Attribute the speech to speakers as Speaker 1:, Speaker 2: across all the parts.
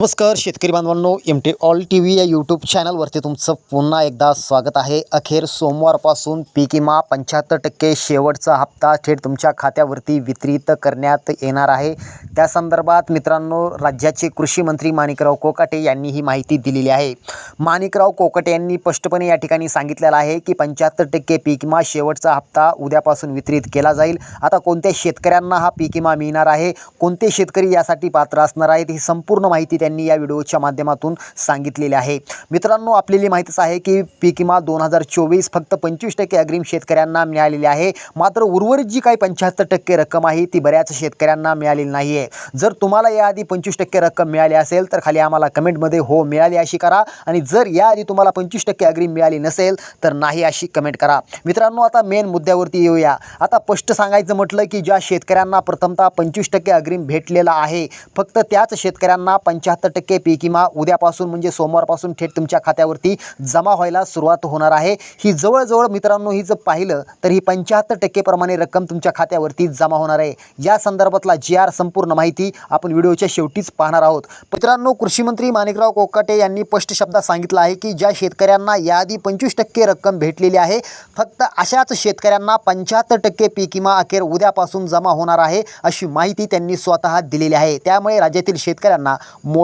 Speaker 1: नमस्कार शेतकरी बांधवांनो M T all T V या यूट्यूब चॅनलवरती तुमचं पुन्हा एकदा स्वागत आहे. अखेर सोमवारपासून पीक विमा पंच्याहत्तर टक्के शेवटचा हप्ता थेट तुमच्या खात्यावरती वितरित करण्यात येणार आहे. त्या संदर्भात मित्रांनो राज्याचे कृषी मंत्री माणिकराव कोकाटे यांनी ही माहिती दिलेली आहे. माणिकराव कोकाटे यांनी स्पष्टपणे या ठिकाणी सांगितलेलं आहे की पंच्याहत्तर टक्के पीक विमा शेवटचा हप्ता उद्यापासून वितरित केला जाईल. आता कोणत्या शेतकऱ्यांना हा पीक विमा मिळणार आहे? कोणते शेतकरी यासाठी पात्र असणार आहेत? ही संपूर्ण माहिती त्यांनी या व्हिडिओच्या माध्यमातून सांगितलेले आहे. मित्रांनो आपल्याला माहितीच आहे की पीक विमा दोन हजार चोवीस फक्त पंचवीस टक्के अग्रिम शेतकऱ्यांना मिळालेली आहे. मात्र उर्वरित जी काही पंच्याहत्तर टक्के रक्कम आहे ती बऱ्याच शेतकऱ्यांना मिळालेली नाही आहे जर तुम्हाला याआधी पंचवीस टक्के रक्कम मिळाली असेल तर खाली आम्हाला कमेंटमध्ये हो मिळाली अशी करा. आणि जर याआधी तुम्हाला पंचवीस टक्के अग्रिम मिळाली नसेल तर नाही अशी कमेंट करा. मित्रांनो आता मेन मुद्द्यावरती येऊया. आता स्पष्ट सांगायचं म्हटलं की ज्या शेतकऱ्यांना प्रथमतः पंचवीस टक्के अग्रिम भेटलेला आहे फक्त त्याच शेतकऱ्यांना पंच्याहत्तर टक्के पी किमा उद्यापासून म्हणजे सोमवारपासून थेट तुमच्या खात्यावरती जमा व्हायला सुरुवात होणार आहे. ही जवळजवळ मित्रांनो ही जर पाहिलं तर ही पंच्याहत्तर टक्केप्रमाणे रक्कम तुमच्या खात्यावरती जमा होणार आहे. या संदर्भातला जी आर संपूर्ण माहिती आपण व्हिडिओच्या शेवटीच पाहणार आहोत. मित्रांनो कृषी मंत्री माणिकराव कोकाटे यांनी स्पष्ट शब्दात सांगितलं आहे की ज्या शेतकऱ्यांना याआधी पंचवीस टक्के रक्कम भेटलेली आहे फक्त अशाच शेतकऱ्यांना पंच्याहत्तर टक्के पीक विमा अखेर उद्यापासून जमा होणार आहे अशी माहिती त्यांनी स्वतः दिलेली आहे. त्यामुळे राज्यातील शेतकऱ्यांना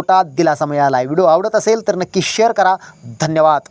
Speaker 1: मोठा दिलासा मिळाला आहे व्हिडिओ आवडत असेल तर नक्की शेअर करा. धन्यवाद.